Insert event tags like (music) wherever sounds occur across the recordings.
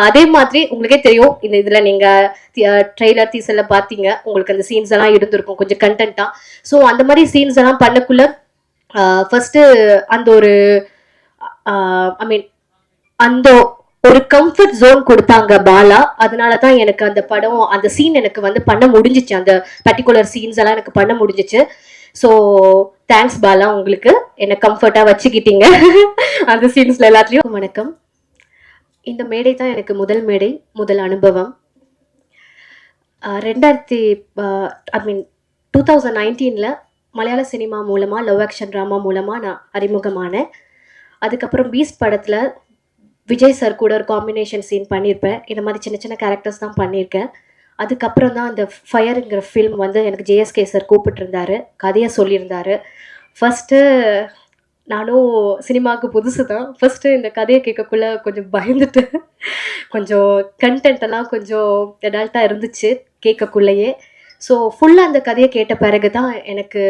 அதே மாதிரி உங்களுக்கே தெரியும் இந்த இதுல நீங்க ட்ரெய்லர் டீசர்ல பாத்தீங்க உங்களுக்கு அந்த சீன்ஸ் எல்லாம் இருந்திருக்கும் கொஞ்சம் கண்டென்ட்டா ஸோ அந்த மாதிரி சீன்ஸ் எல்லாம் பண்ணக்குள்ள ஃபர்ஸ்ட் அந்த ஒரு ஐ மீன் அந்த ஒரு கம்ஃபர்ட் ஜோன் கொடுத்தாங்க பாலா. அதனால தான் எனக்கு அந்த படம் அந்த சீன் எனக்கு வந்து பண்ண முடிஞ்சிச்சு. அந்த பர்டிகுலர் சீன்ஸ் எல்லாம் எனக்கு பண்ண முடிஞ்சிச்சு. ஸோ தேங்க்ஸ் பாலா உங்களுக்கு. என்னை கம்ஃபர்ட்டாக வச்சுக்கிட்டீங்க. (laughs) அந்த சீன்ஸ்ல எல்லாத்துலேயும். வணக்கம். இந்த மேடை தான் எனக்கு முதல் மேடை முதல் அனுபவம். ரெண்டாயிரத்தி ஐ மீன் டூ தௌசண்ட் நைன்டீனில் மலையாள சினிமா மூலமாக லவ் ஆக்ஷன் ட்ராமா மூலமாக நான் அறிமுகமானேன். அதுக்கப்புறம் பீஸ்ட் படத்தில் விஜய் சார் கூட ஒரு காம்பினேஷன் சீன் பண்ணியிருப்பேன் இந்த மாதிரி சின்ன சின்ன கேரக்டர்ஸ் தான் பண்ணியிருக்கேன் அதுக்கப்புறம் தான் அந்த ஃபயருங்கிற ஃபில்ம் வந்து எனக்கு ஜேஎஸ்கே சார் கூப்பிட்டுருந்தாரு. கதையை சொல்லியிருந்தாரு. ஃபஸ்ட்டு நானும் சினிமாவுக்கு புதுசு தான் ஃபஸ்ட்டு இந்த கதையை கேட்கக்குள்ள கொஞ்சம் பயந்துட்டு கொஞ்சம் கண்டென்ட் எல்லாம் கொஞ்சம் எடால்ட்டாக இருந்துச்சு கேட்கக்குள்ளேயே. ஸோ ஃபுல்லாக அந்த கதையை கேட்ட பிறகு தான் எனக்கு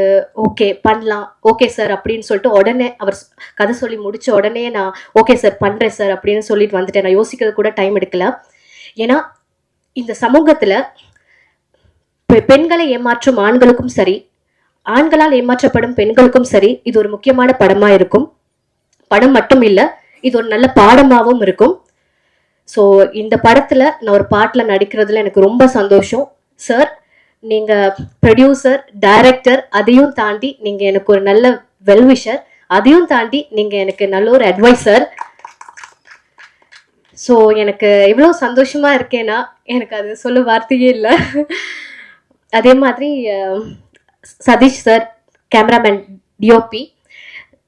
ஓகே பண்ணலாம். ஓகே சார் அப்படின்னு சொல்லிட்டு உடனே அவர் கதை சொல்லி முடித்த உடனே நான் ஓகே சார் பண்ணுறேன் சார் அப்படின்னு சொல்லிட்டு வந்துட்டேன். நான் யோசிக்கிறது கூட டைம் எடுக்கல. ஏன்னா இந்த சமூகத்தில் பெண்களை ஏமாற்றும் ஆண்களுக்கும் சரி ஆண்களால் ஏமாற்றப்படும் பெண்களுக்கும் சரி இது ஒரு முக்கியமான படமா இருக்கும். படம் மட்டும் இல்ல இது ஒரு நல்ல பாடமாகவும் இருக்கும். ஸோ இந்த படத்துல நான் ஒரு பாட்டுல நடிக்கிறதுல எனக்கு ரொம்ப சந்தோஷம். சார் நீங்க ப்ரொடியூசர் டைரக்டர் அதையும் தாண்டி நீங்க எனக்கு ஒரு நல்ல வெல்விஷர் அதையும் தாண்டி நீங்க எனக்கு நல்ல ஒரு அட்வைசர் ஸோ எனக்கு எவ்வளோ சந்தோஷமா இருக்கேன்னா எனக்கு அது சொல்ல வார்த்தையே இல்லை. அதே மாதிரி Satish sir cameraman DOP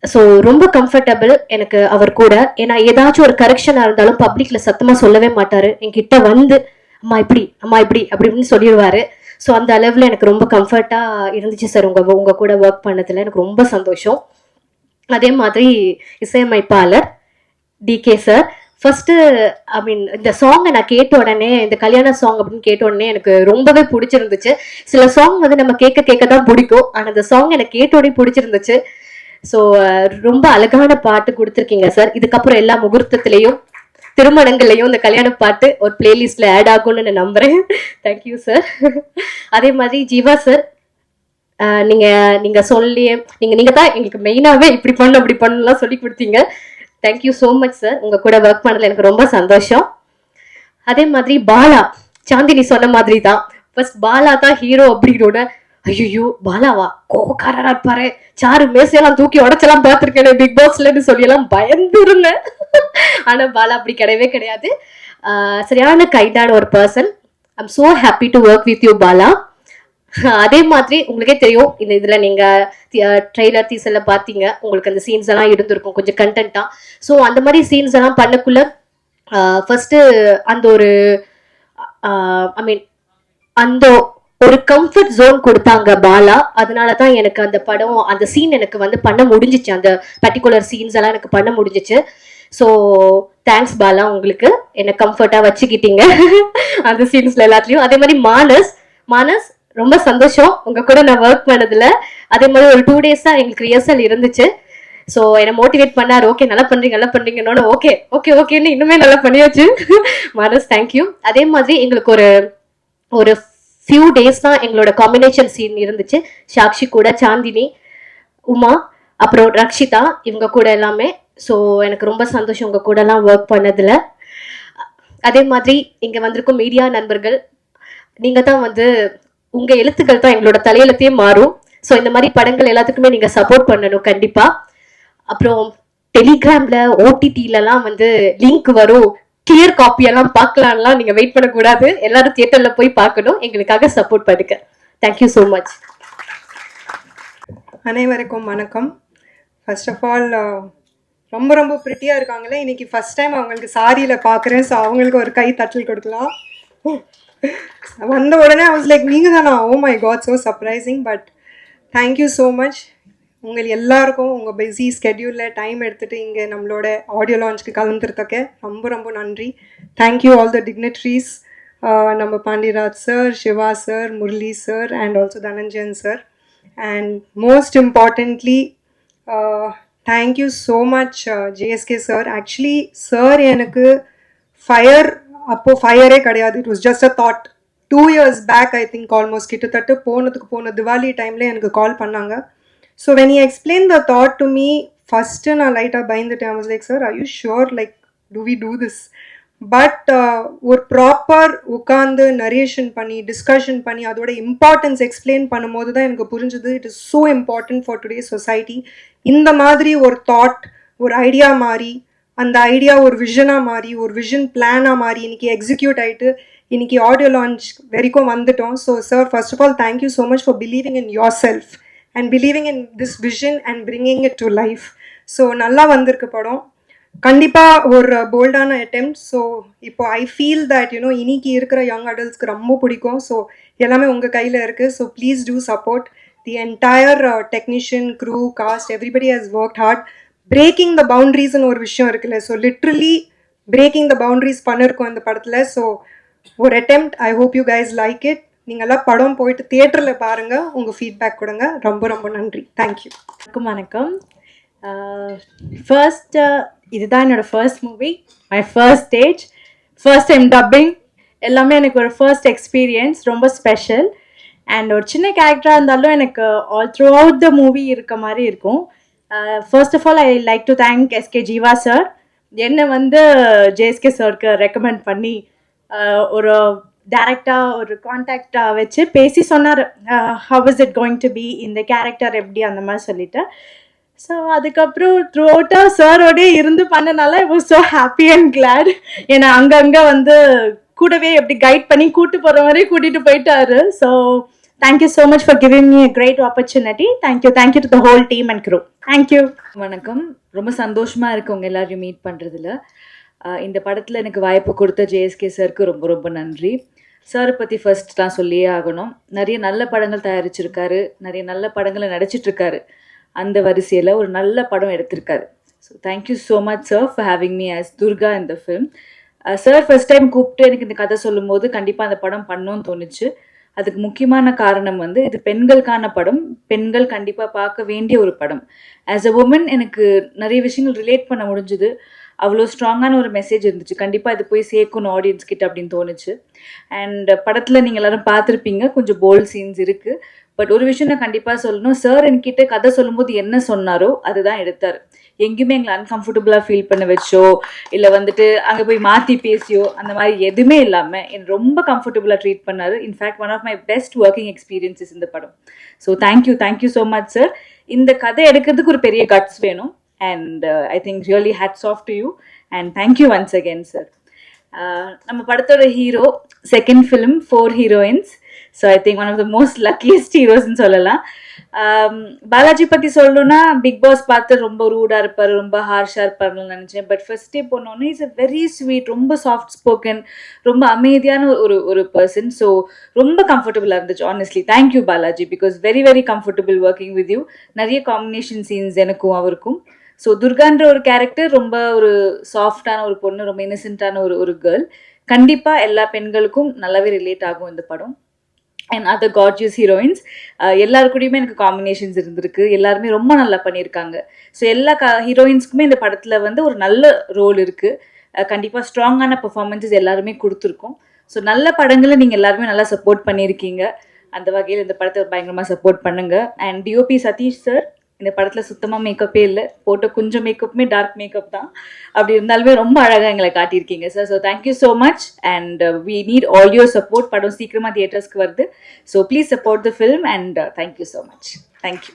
so ரொம்ப கம்ஃபர்டபுள் எனக்கு அவர் கூட. ஏன்னா ஏதாச்சும் ஒரு கரெக்ஷனாக இருந்தாலும் பப்ளிக்கில் சத்தமாக சொல்லவே மாட்டார். என்கிட்ட வந்து அம்மா இப்படி அம்மா இப்படி அப்படின்னு சொல்லிடுவார் சொல்லிடுவாரு. ஸோ அந்த அளவில் எனக்கு ரொம்ப கம்ஃபர்ட்டாக இருந்துச்சு சார் உங்கள் உங்கள் கூட ஒர்க் பண்ணதில் எனக்கு ரொம்ப சந்தோஷம். அதே மாதிரி இசையமைப்பாளர் DK sir first I mean இந்த சாங்கை நான் கேட்ட உடனே இந்த கல்யாண சாங் அப்படின்னு கேட்ட உடனே எனக்கு ரொம்பவே பிடிச்சிருந்துச்சு. சில சாங் வந்து நம்ம கேட்க கேட்க தான் பிடிக்கும். ஆனால் இந்த சாங் எனக்கு கேட்ட உடனே பிடிச்சிருந்துச்சு. ஸோ ரொம்ப அழகான பாட்டு கொடுத்துருக்கீங்க சார் இதுக்கப்புறம் எல்லா முகூர்த்தத்திலையும் திருமணங்கள்லையும் இந்த கல்யாண பாட்டு ஒரு பிளேலிஸ்ட்ல ஆட் ஆகும்னு நான் நம்புறேன். தேங்க்யூ சார் அதே மாதிரி ஜீவா சார் நீங்க நீங்க சொல்லி நீங்க நீங்க தான் எங்களுக்கு மெயினாவே இப்படி பண்ணு அப்படி பண்ணலாம் சொல்லி கொடுத்தீங்க. தேங்க்யூ ஸோ மச் சார் உங்கள் கூட ஒர்க் பண்ணதில் எனக்கு ரொம்ப சந்தோஷம். அதே மாதிரி பாலா சாந்தினி சொன்ன மாதிரி தான் ஃபர்ஸ்ட் பாலா தான் ஹீரோ அப்படின்னோட ஐயோ பாலாவா? கோவக்காரரா இருப்பாரு. சாரு மேசையெல்லாம் தூக்கி உடச்செல்லாம் பார்த்துருக்கேன் பிக் பாஸ்லன்னு சொல்லியெல்லாம் பயந்துருந்தேன் பயந்து இருந்தேன் ஆனா பாலா அப்படி கிடையவே கிடையாது. சரியான கைண்டான ஒரு person I'm so happy to work with you Bala. அதே மாதிரி உங்களுக்கே தெரியும் இந்த இதுல நீங்க ட்ரெய்லர் டீசர்ல பாத்தீங்க உங்களுக்கு அந்த சீன்ஸ் எல்லாம் இருந்திருக்கும் கொஞ்சம் கண்டென்ட்டா ஸோ அந்த மாதிரி சீன்ஸ் எல்லாம் பண்ணக்குள்ள ஃபர்ஸ்ட் அந்த ஒரு ஐ மீன் அந்த ஒரு கம்ஃபர்ட் ஜோன் கொடுத்தாங்க பாலா. அதனால தான் எனக்கு அந்த படம் அந்த சீன் எனக்கு வந்து பண்ண முடிஞ்சிச்சு. அந்த பர்டிகுலர் சீன்ஸ் எல்லாம் எனக்கு பண்ண முடிஞ்சிச்சு. ஸோ தேங்க்ஸ் பாலா உங்களுக்கு. என்னை கம்ஃபர்ட்டாக வச்சுக்கிட்டீங்க. (laughs) அந்த சீன்ஸ்ல எல்லாத்துலேயும். அதே மாதிரி மானஸ் மானஸ் ரொம்ப சந்தோஷம். உங்க கூட நான் ஒர்க் பண்ணதுல. அதே மாதிரி ஒரு டூ டேஸா எங்களுக்கு ரிஹர்சல் இருந்துச்சு. ஸோ என்னை மோட்டிவேட் பண்ணார். ஓகே நல்லா பண்றீங்க நல்லா பண்றீங்கன்னு. ஓகே ஓகே ஓகேன்னு இன்னுமே நல்லா பண்ணியாச்சு. மானஸ் தேங்க்யூ அதே மாதிரி எங்களுக்கு ஒரு ஒரு ஃபியூ டேஸ் தான் எங்களோட காம்பினேஷன் சீன் இருந்துச்சு. சாக்ஷி கூட சாந்தினி உமா அப்புறம் ரக்ஷிதா இவங்க கூட எல்லாமே. ஸோ எனக்கு ரொம்ப சந்தோஷம் உங்க கூட எல்லாம் ஒர்க் பண்ணதுல. அதே மாதிரி இங்க வந்திருக்கும் மீடியா நண்பர்கள் நீங்க தான் வந்து உங்க எழுத்துக்கள் தான் எங்களோட தலையெழுத்தையே மாறும். ஸோ இந்த மாதிரி படங்கள் எல்லாத்துக்குமே நீங்க சப்போர்ட் பண்ணணும் கண்டிப்பா. அப்புறம் டெலிகிராம்ல ஓடிடிலலாம் வந்து லிங்க் வரும். கிளியர் காப்பி எல்லாம் பார்க்கலாம்லாம் நீங்க வெயிட் பண்ணக்கூடாது. எல்லாரும் தியேட்டர்ல போய் பார்க்கணும். எங்களுக்காக சப்போர்ட் பண்ணுங்க. தேங்க்யூ ஸோ மச் அனைவருக்கும் வணக்கம். ஃபர்ஸ்ட் ஆஃப் ஆல் ரொம்ப ரொம்ப ப்ரிட்டியாக இருக்காங்களே. இன்னைக்கு ஃபர்ஸ்ட் டைம் அவங்களுக்கு சாரியில் பார்க்குறேன். ஸோ அவங்களுக்கு ஒரு கை தட்டல் கொடுக்கலாம். வந்த உடனே ஐ லைக் நீங்கள் தானா ஓ my god so surprising but thank you so much உங்கள் எல்லாருக்கும் உங்கள் பிஸி ஸ்கெடியூலில் டைம் எடுத்துகிட்டு இங்கே நம்மளோட ஆடியோ லான்ச்க்கு கலந்துருத்தக்க ரொம்ப ரொம்ப நன்றி. தேங்க்யூ ஆல் த டிக்னட்ரிஸ் நம்ம Pandiraj sir Siva sir Murali sir and also Dhananjayan sir and most importantly thank you so much JSK sir actually sir எனக்கு ஃபயர் அப்போ ஃபயரே கிடையாது. It was just a thought two years back I think almost கிட்டத்தட்ட போனதுக்கு போன திவாலி டைமில் எனக்கு call பண்ணாங்க. So when you explain the thought to me first நான் லைட்டாக பயந்துட்டேன். Was like sir I you sure like do we do this but ஒரு ப்ராப்பர் உட்காந்து நரேஷன் பண்ணி டிஸ்கஷன் பண்ணி அதோட இம்பார்ட்டன்ஸ் எக்ஸ்பிளைன் பண்ணும்போது தான் எனக்கு புரிஞ்சுது it is so important for today society இந்த மாதிரி ஒரு தாட் ஒரு ஐடியா மாதிரி அந்த ஐடியா ஒரு விஷனாக மாறி ஒரு விஷன் பிளானாக மாறி இன்னைக்கு எக்ஸிக்யூட் ஆகிட்டு இன்னைக்கு ஆடியோ லான்ச் வரைக்கும் வந்துட்டோம். So sir first of all thank you so much for believing in yourself and believing in this vision and bringing it to life so நல்லா வந்திருக்கு படம். கண்டிப்பாக ஒரு போல்டான அட்டெம்ப்ட் ஸோ இப்போ ஐ ஃபீல் தட் யூனோ இன்னைக்கு இருக்கிற யங் அடல்ட்ஸ்க்கு ரொம்ப பிடிக்கும். ஸோ எல்லாமே உங்கள் கையில் இருக்குது so please do support the entire technician crew cast everybody has work hard breaking the பவுண்ட்ரிஸ்னு ஒரு விஷயம் இருக்குல்ல. So literally breaking the boundaries பண்ணிருக்கோம் இந்த படத்தில். ஸோ ஒரு attempt I hope you guys like it நீங்கள்லாம் படம் போயிட்டு தியேட்டரில் பாருங்கள் உங்கள் ஃபீட்பேக் கொடுங்க. ரொம்ப ரொம்ப நன்றி. தேங்க்யூ வணக்கம் வணக்கம். ஃபர்ஸ்ட் இதுதான் என்னோட first movie my first stage first time dubbing எல்லாமே எனக்கு ஒரு ஃபர்ஸ்ட் எக்ஸ்பீரியன்ஸ் ரொம்ப ஸ்பெஷல் அண்ட் ஒரு சின்ன கேரக்டராக இருந்தாலும் எனக்கு all throughout the movie இருக்க மாதிரி இருக்கும். First of all I like to thank SK Jeeva sir என்னை வந்து ஜேஎஸ்கே சாருக்கு ரெக்கமெண்ட் பண்ணி uh, ஒரு டேரெக்டாக ஒரு காண்டாக்டாக வச்சு பேசி சொன்னார். How is it going to be இந்த கேரக்டர் எப்படி? அந்த மாதிரி சொல்லிட்டு. ஸோ அதுக்கப்புறம் த்ரூ அவுட்டாக சாரோடே இருந்து பண்ணனால I was so happy and glad ஏன்னா அங்கங்கே வந்து கூடவே எப்படி கைட் பண்ணி கூட்டு போகிற மாதிரி கூட்டிகிட்டு போயிட்டாரு. So thank you so much for giving me great opportunity thank you thank you to the whole team and crew thank you வணக்கம். ரொம்ப சந்தோஷமாக இருக்கு உங்கள் எல்லாரையும் மீட் பண்ணுறதுல இந்த படத்தில் எனக்கு வாய்ப்பு கொடுத்த ஜேஎஸ்கே சாருக்கு ரொம்ப ரொம்ப நன்றி. சாரை பற்றி ஃபர்ஸ்ட் தான் சொல்லியே ஆகணும். நிறைய நல்ல படங்கள் தயாரிச்சிருக்காரு. நிறைய நல்ல படங்களை நடிச்சிட்ருக்காரு. அந்த வரிசையில் ஒரு நல்ல படம் எடுத்திருக்காரு. So thank you so much sir for having me as Durga இந்த ஃபிலிம் சார் ஃபர்ஸ்ட் டைம் கூப்பிட்டு எனக்கு இந்த கதை சொல்லும்போது கண்டிப்பாக அந்த படம் பண்ணணும்னு தோணுச்சு. அதுக்கு முக்கியமான காரணம் வந்து இது பெண்களுக்கான படம் பெண்கள் கண்டிப்பாக பார்க்க வேண்டிய ஒரு படம். ஆஸ் அ உமன் எனக்கு நிறைய விஷயங்கள் ரிலேட் பண்ண முடிஞ்சுது. அவ்வளோ ஸ்ட்ராங்கான ஒரு மெசேஜ் இருந்துச்சு. கண்டிப்பாக இது போய் சேர்க்கணும் ஆடியன்ஸ் கிட்ட அப்படின்னு தோணுச்சு. அண்ட் படத்தில் நீங்கள் எல்லாரும் பார்த்துருப்பீங்க. கொஞ்சம் போல்ட் சீன்ஸ் இருக்குது பட் ஒரு விஷயம் நான் கண்டிப்பாக சொல்லணும். சார் என்கிட்ட கதை சொல்லும்போது என்ன சொன்னாரோ அதுதான் எடுத்தார். எங்கேயுமே எங்களை அன்கம்ஃபர்டபுளாக ஃபீல் பண்ண வச்சோ இல்லை வந்துட்டு அங்கே போய் மாற்றி பேசியோ அந்த மாதிரி எதுவுமே இல்லாமல் என்னை ரொம்ப கம்ஃபர்டபுளாக ட்ரீட் பண்ணார். In fact one of my best working experiences இந்த படம். So thank you thank you so much sir இந்த கதை எடுக்கிறதுக்கு ஒரு பெரிய கட்ஸ் வேணும். And I think really hats off to you and thank you once again sir Uh, நம்ம படத்தோட hero second film four heroines so I think one of the most luckiest ஹீரோஸ்ன்னு சொல்லலாம். Um, Balaji பற்றி சொல்லணும்னா பிக் பாஸ் பார்த்து ரொம்ப ரூடாக இருப்பார் ரொம்ப ஹார்ஷாக இருப்பார்னு நினச்சேன். பட் ஃபர்ஸ்ட் டே போனோன்னே இஸ் அ வெரி ஸ்வீட் ரொம்ப சாஃப்ட் ஸ்போக்கன் ரொம்ப அமைதியான ஒரு ஒரு பர்சன் ஸோ ரொம்ப கம்ஃபர்டபுளாக இருந்துச்சு honestly thank you Balaji because very very comfortable working with you நிறைய காம்பினேஷன் சீன்ஸ் எனக்கும் அவருக்கும். ஸோ துர்கான்ற ஒரு கேரக்டர் ரொம்ப ஒரு சாஃப்டான ஒரு பொண்ணு ரொம்ப இன்னசென்ட்டான ஒரு ஒரு கேர்ள் கண்டிப்பாக எல்லா பெண்களுக்கும் நல்லாவே ரிலேட் ஆகும் இந்த படம். அண்ட் அதர் காட்ஜியஸ் ஹீரோயின்ஸ் எல்லாருக்கூடயுமே எனக்கு காம்பினேஷன்ஸ் இருந்திருக்கு. எல்லாருமே ரொம்ப நல்லா பண்ணியிருக்காங்க. ஸோ எல்லா க ஹீரோயின்ஸ்க்குமே இந்த படத்தில் வந்து ஒரு நல்ல ரோல் இருக்குது uh, கண்டிப்பாக ஸ்ட்ராங்கான பெர்ஃபார்மன்ஸஸ் எல்லாருமே கொடுத்துருக்கோம். ஸோ நல்ல படங்களை நீங்கள் எல்லாருமே நல்லா சப்போர்ட் பண்ணியிருக்கீங்க. அந்த வகையில் இந்த படத்தை பயங்கரமாக சப்போர்ட் பண்ணுங்க. அண்ட் டிஓபி சதீஷ் சார் இந்த படத்தில் சுத்தமாக மேக்கப்பே இல்லை. போட்ட கொஞ்சம் மேக்கப்புமே டார்க் மேக்கப் தான். அப்படி இருந்தாலுமே ரொம்ப அழகாக எங்களை காட்டியிருக்கீங்க sir so thank you so much and we need all your support படம் சீக்கிரமாக தியேட்டர்ஸ்க்கு வருது. So please support the film and thank you so much thank you